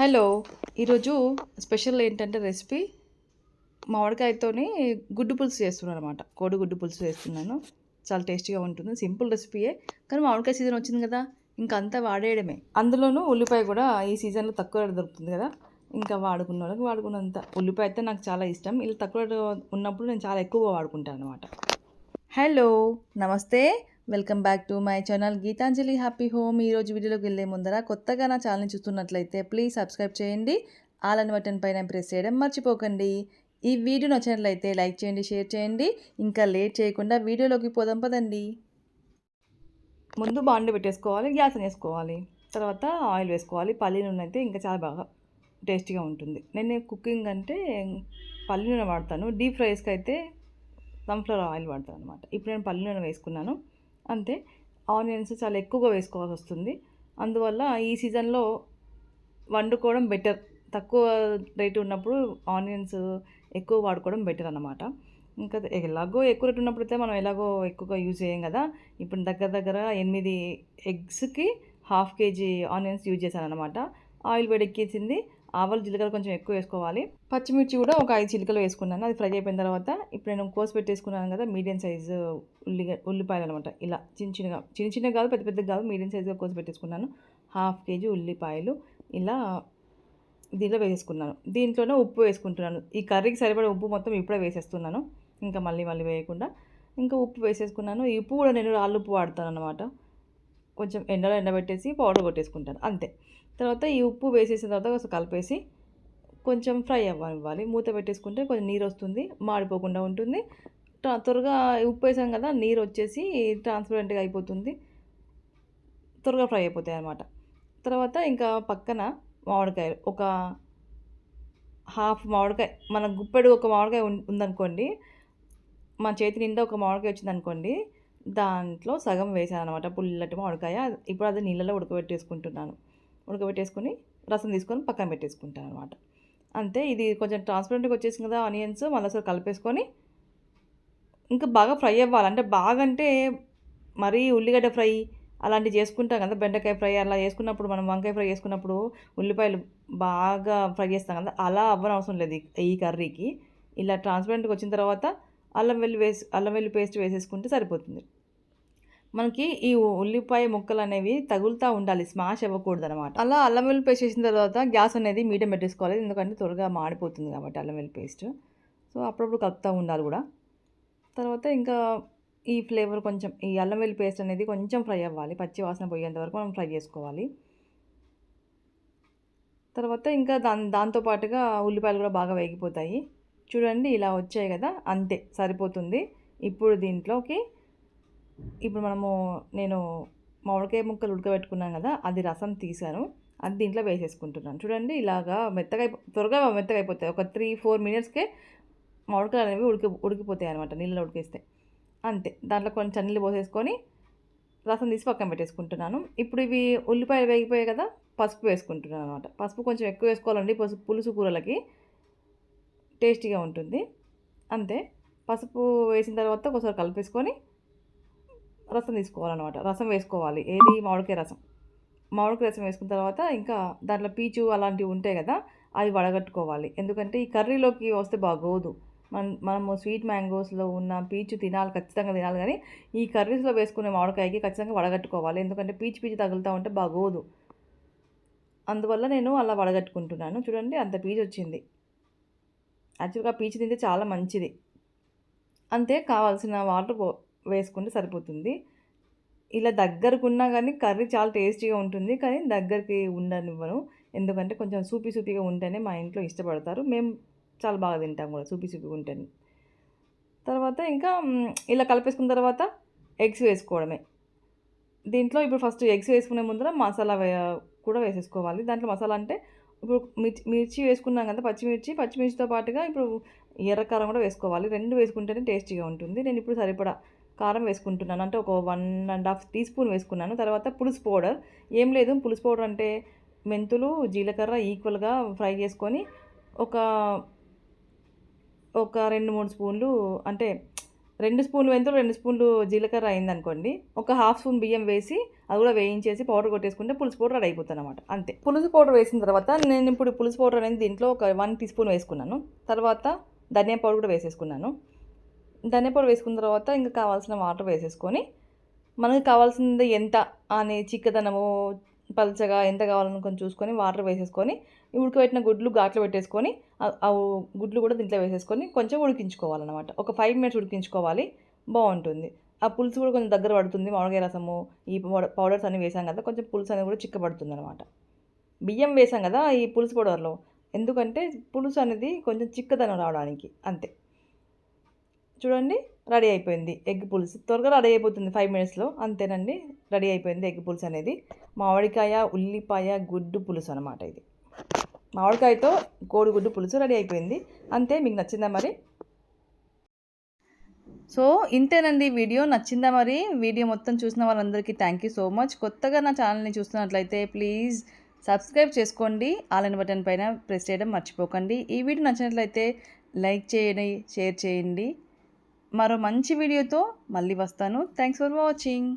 Hello ఈరోజు special ఏంటంటే recipe? మామిడికాయతోని గుడ్డు పులుసు చేస్తున్నాను అనమాట కోడి గుడ్డు పులుసు చేస్తున్నాను. చాలా టేస్టీగా ఉంటుంది. సింపుల్ రెసిపీయే. కానీ మామిడికాయ సీజన్ వచ్చింది కదా ఇంకా అంతా వాడేయడమే. అందులోనూ ఉల్లిపాయ కూడా ఈ సీజన్లో తక్కువ దొరుకుతుంది కదా ఇంకా వాడుకున్న వాళ్ళకి వాడుకున్నంత. ఉల్లిపాయ అయితే నాకు చాలా ఇష్టం. ఇలా తక్కువ ఉన్నప్పుడు నేను చాలా ఎక్కువగా వాడుకుంటాను అనమాట హలో నమస్తే. Welcome back to my channel. Geetanjali happy home. ఈరోజు వీడియోలోకి వెళ్ళే ముందర కొత్తగా నా ఛానల్ని చూస్తున్నట్లయితే ప్లీజ్ సబ్స్క్రైబ్ చేయండి. ఆల్ అని బటన్ పైన ప్రెస్ చేయడం మర్చిపోకండి. ఈ వీడియో నచ్చినట్లయితే లైక్ చేయండి షేర్ చేయండి. ఇంకా లేట్ చేయకుండా వీడియోలోకి పోదాం పదండి. ముందు బాండి పెట్టేసుకోవాలి గ్యాస్ వేసుకోవాలి తర్వాత ఆయిల్ వేసుకోవాలి. పల్లి నూనె అయితే ఇంకా చాలా బాగా టేస్టీగా ఉంటుంది. నేను కుకింగ్ అంటే పల్లి నూనె వాడతాను. డీప్ ఫ్రైస్కి అయితే సన్ఫ్లవర్ ఆయిల్ వాడతాను అనమాట ఇప్పుడు నేను పల్లి నూనె వేసుకున్నాను. అంతే. ఆనియన్స్ చాలా ఎక్కువగా వేసుకోవాల్సి వస్తుంది. అందువల్ల ఈ సీజన్లో వండుకోవడం బెటర్. తక్కువ రేటు ఉన్నప్పుడు ఆనియన్స్ ఎక్కువ వాడుకోవడం బెటర్ అనమాట ఇంకా ఎలాగో ఎక్కువ రేటు ఉన్నప్పుడు అయితే మనం ఎలాగో ఎక్కువగా యూజ్ చేయం కదా. ఇప్పుడు దగ్గర దగ్గర ఎనిమిది ఎగ్స్కి హాఫ్ కేజీ ఆనియన్స్ యూజ్ చేశాను అనమాట ఆయిల్ వేడెక్కేసింది. ఆవాలు జీలకర్ర కొంచెం ఎక్కువ వేసుకోవాలి. పచ్చిమిర్చి కూడా ఒక ఐదు చిలుకలు వేసుకున్నాను. అది ఫ్రై అయిపోయిన తర్వాత ఇప్పుడు నేను కోసి పెట్టేసుకున్నాను కదా మీడియం సైజు ఉల్లి ఉల్లిపాయలు అనమాట ఇలా చిన్న చిన్నగా చిన్న చిన్నగా కాదు పెద్ద పెద్దగా కాదు మీడియం సైజుగా కోసి పెట్టేసుకున్నాను. హాఫ్ కేజీ ఉల్లిపాయలు ఇలా దీనిలో వేసేసుకున్నాను. దీంట్లోనే ఉప్పు వేసుకుంటున్నాను. ఈ కర్రీకి సరిపడే ఉప్పు మొత్తం ఇప్పుడే వేసేస్తున్నాను. ఇంకా మళ్ళీ మళ్ళీ వేయకుండా. ఇంకా ఉప్పు వేసేసుకున్నాను. ఈ ఉప్పు కూడా నేను రాళ్ళు ఉప్పు వాడతాను అనమాట కొంచెం ఎండలో ఎండబెట్టేసి పౌడర్ కొట్టేసుకుంటాను. అంతే. తర్వాత ఈ ఉప్పు వేసేసిన తర్వాత కొంచెం కలిపేసి కొంచెం ఫ్రై అవ్వాలి మూత పెట్టేసుకుంటే కొంచెం నీరు వస్తుంది మాడిపోకుండా ఉంటుంది. త్వరగా ఉప్పు వేసాం కదా నీరు వచ్చేసి ట్రాన్స్పరెంట్గా అయిపోతుంది. త్వరగా ఫ్రై అయిపోతాయి అన్నమాట. తర్వాత ఇంకా పక్కన మామిడికాయలు ఒక హాఫ్ మామిడికాయ మన గుప్పెడు ఒక మామిడికాయ ఉందనుకోండి మా చేతి నిండా ఒక మామిడికాయ వచ్చింది అనుకోండి దాంట్లో సగం వేసాను అనమాట పుల్లటి మామిడికాయ. ఇప్పుడు అది నీళ్ళలో ఉడకబెట్టేసుకుంటున్నాను. ఉడకబెట్టేసుకొని రసం తీసుకొని పక్కన పెట్టేసుకుంటాను అనమాట అంతే ఇది కొంచెం ట్రాన్స్పరెంట్గా వచ్చేసింది కదా ఆనియన్స్ మళ్ళీ అసలు కలిపేసుకొని ఇంకా బాగా ఫ్రై అవ్వాలి. అంటే బాగా అంటే మరీ ఉల్లిగడ్డ ఫ్రై అలాంటివి చేసుకుంటాం కదా బెండకాయ ఫ్రై అలా చేసుకున్నప్పుడు మనం వంకాయ ఫ్రై చేసుకున్నప్పుడు ఉల్లిపాయలు బాగా ఫ్రై చేస్తాం కదా అలా అవ్వని అవసరం లేదు ఈ కర్రీకి. ఇలా ట్రాన్స్పరెంట్గా వచ్చిన తర్వాత అల్లం వెల్లి వేసి అల్లం వెల్లి పేస్ట్ వేసేసుకుంటే సరిపోతుంది. మనకి ఈ ఉల్లిపాయ ముక్కలు అనేవి తగులుతూ ఉండాలి స్మాష్ అవ్వకూడదు అనమాట అలా అల్లం వెల్లి పేస్ట్ చేసిన తర్వాత గ్యాస్ అనేది మీడియం పెట్టేసుకోవాలి ఎందుకంటే త్వరగా మాడిపోతుంది కాబట్టి అల్లం వెల్లి పేస్ట్. సో అప్పుడప్పుడు కలుపుతూ ఉండాలి కూడా. తర్వాత ఇంకా ఈ ఫ్లేవర్ కొంచెం ఈ అల్లం వెల్లి పేస్ట్ అనేది కొంచెం ఫ్రై అవ్వాలి. పచ్చి వాసన పోయేంత వరకు మనం ఫ్రై చేసుకోవాలి. తర్వాత ఇంకా దాని దాంతో పాటుగా ఉల్లిపాయలు కూడా బాగా వేగిపోతాయి. చూడండి ఇలా వచ్చాయి కదా అంతే సరిపోతుంది. ఇప్పుడు దీంట్లోకి ఇప్పుడు మనము నేను మామిడికాయ ముక్కలు ఉడకబెట్టుకున్నాను కదా అది రసం తీసాను. అది దీంట్లో వేసేసుకుంటున్నాను. చూడండి ఇలాగా మెత్తగా త్వరగా మెత్తగా అయిపోతాయి. ఒక త్రీ ఫోర్ మినిట్స్కే మామిడికాయలు అనేవి ఉడికి ఉడికిపోతాయి అనమాట నీళ్ళలో ఉడికేస్తే. అంతే. దాంట్లో కొంచెం నీళ్ళు పోసేసుకొని రసం తీసి పక్కన పెట్టేసుకుంటున్నాను. ఇప్పుడు ఇవి ఉల్లిపాయలు వేగిపోయాయి కదా పసుపు వేసుకుంటున్నాను అనమాట పసుపు కొంచెం ఎక్కువ వేసుకోవాలండి పసుపు పులుసు కూరలకి. టేస్టీగా ఉంటుంది. అంతే. పసుపు వేసిన తర్వాత ఒకసారి కలిపేసుకొని రసం తీసుకోవాలన్నమాట. రసం వేసుకోవాలి. ఏది? మామిడికాయ రసం. మామిడికాయ రసం వేసుకున్న తర్వాత ఇంకా దాంట్లో పీచు అలాంటివి ఉంటాయి కదా అవి వడగట్టుకోవాలి. ఎందుకంటే ఈ కర్రీలోకి వస్తే బాగోదు. మన మనము స్వీట్ మ్యాంగోస్లో ఉన్న పీచు తినాలి ఖచ్చితంగా తినాలి కానీ ఈ కర్రీస్లో వేసుకునే మామిడికాయకి ఖచ్చితంగా వడగట్టుకోవాలి. ఎందుకంటే పీచు పీచు తగులుతూ ఉంటే బాగోదు. అందువల్ల నేను అలా వడగట్టుకుంటున్నాను. చూడండి అంత పీచు వచ్చింది. యాక్చువల్గా పీచు తింటే చాలా మంచిది. అంతే కావాల్సిన వాటర్ పో వేసుకుంటే సరిపోతుంది. ఇలా దగ్గరకున్నా కానీ కర్రీ చాలా టేస్టీగా ఉంటుంది. కానీ దగ్గరికి ఉండనివ్వను. ఎందుకంటే కొంచెం సూపీ సూపీగా ఉంటేనే మా ఇంట్లో ఇష్టపడతారు. మేము చాలా బాగా తింటాం కూడా సూపీ సూపీగా ఉంటేనే. తర్వాత ఇంకా ఇలా కలిపేసుకున్న తర్వాత ఎగ్స్ వేసుకోవడమే. దీంట్లో ఇప్పుడు ఫస్ట్ ఎగ్స్ వేసుకునే ముందర మసాలా వే కూడా వేసేసుకోవాలి. దాంట్లో మసాలా అంటే ఇప్పుడు మిర్చి మిర్చి వేసుకున్నాం కదా పచ్చిమిర్చి. పచ్చిమిర్చితో పాటుగా ఇప్పుడు ఎర్రకారం కూడా వేసుకోవాలి. రెండు వేసుకుంటేనే టేస్టీగా ఉంటుంది. నేను ఇప్పుడు సరిపడా కారం వేసుకుంటున్నాను. అంటే ఒక one and half tea spoon వేసుకున్నాను. తర్వాత పులుసు పౌడర్. ఏం లేదు పులుసు పౌడర్ అంటే మెంతులు జీలకర్ర ఈక్వల్గా ఫ్రై చేసుకొని ఒక ఒక రెండు మూడు స్పూన్లు అంటే రెండు స్పూన్లు మెంతులు రెండు స్పూన్లు జీలకర్ర అయిందనుకోండి. ఒక హాఫ్ స్పూన్ బియ్యం వేసి అది కూడా వేయించేసి పౌడర్ కొట్టేసుకుంటే పులుసు పౌడర్ రెడీ అయిపోతుంది అనమాట అంతే. పులుసు పౌడర్ వేసిన తర్వాత నేను ఇప్పుడు పులుసు పౌడర్ అనేది దీంట్లో ఒక వన్ టీ స్పూన్ వేసుకున్నాను. తర్వాత ధనియా పౌడర్ కూడా వేసేసుకున్నాను. ధనియా వేసుకున్న తర్వాత ఇంకా కావాల్సిన వాటర్ వేసేసుకొని మనకు కావాల్సింది ఎంత అని చిక్కదనము పల్చగా ఎంత కావాలని కొంచెం చూసుకొని వాటర్ వేసేసుకొని ఉడకబెట్టిన గుడ్లు ఘాట్లో పెట్టేసుకొని ఆ- గుడ్లు కూడా దీంట్లో వేసేసుకొని కొంచెం ఉడికించుకోవాలన్నమాట. ఒక ఫైవ్ మినిట్స్ ఉడికించుకోవాలి బాగుంటుంది. ఆ పులుసు కూడా కొంచెం దగ్గర పడుతుంది మామిడికాయ రసము ఈ పౌడర్స్ అన్ని వేసాం కదా కొంచెం పులుసు అనేది కూడా చిక్కబడుతుంది అనమాట బియ్యం వేసాం కదా ఈ పులుసు పౌడర్లో. ఎందుకంటే పులుసు అనేది కొంచెం చిక్కదనం రావడానికి అంతే. చూడండి రెడీ అయిపోయింది. ఎగ్ పులుసు. త్వరగా రెడీ అయిపోతుంది ఫైవ్ మినిట్స్లో. అంతేనండి రెడీ అయిపోయింది ఎగ్ పులుసు అనేది. మామిడికాయ ఉల్లిపాయ గుడ్డు పులుసు అనమాట ఇది. మామిడికాయతో కోడిగుడ్డు పులుసు రెడీ అయిపోయింది. అంతే మీకు నచ్చిందా మరి? సో ఇంతేనండి వీడియో. నచ్చిందా మరి? వీడియో మొత్తం చూసిన వాళ్ళందరికీ థ్యాంక్ యూ సో మచ్. కొత్తగా నా ఛానల్ని చూస్తున్నట్లయితే ప్లీజ్ సబ్స్క్రైబ్ చేసుకోండి. ఆలైన్ బటన్ పైన ప్రెస్ చేయడం మర్చిపోకండి. ఈ వీడియో నచ్చినట్లయితే లైక్ చేయండి షేర్ చేయండి. మరో మంచి వీడియోతో మళ్ళీ వస్తాను. Thanks for watching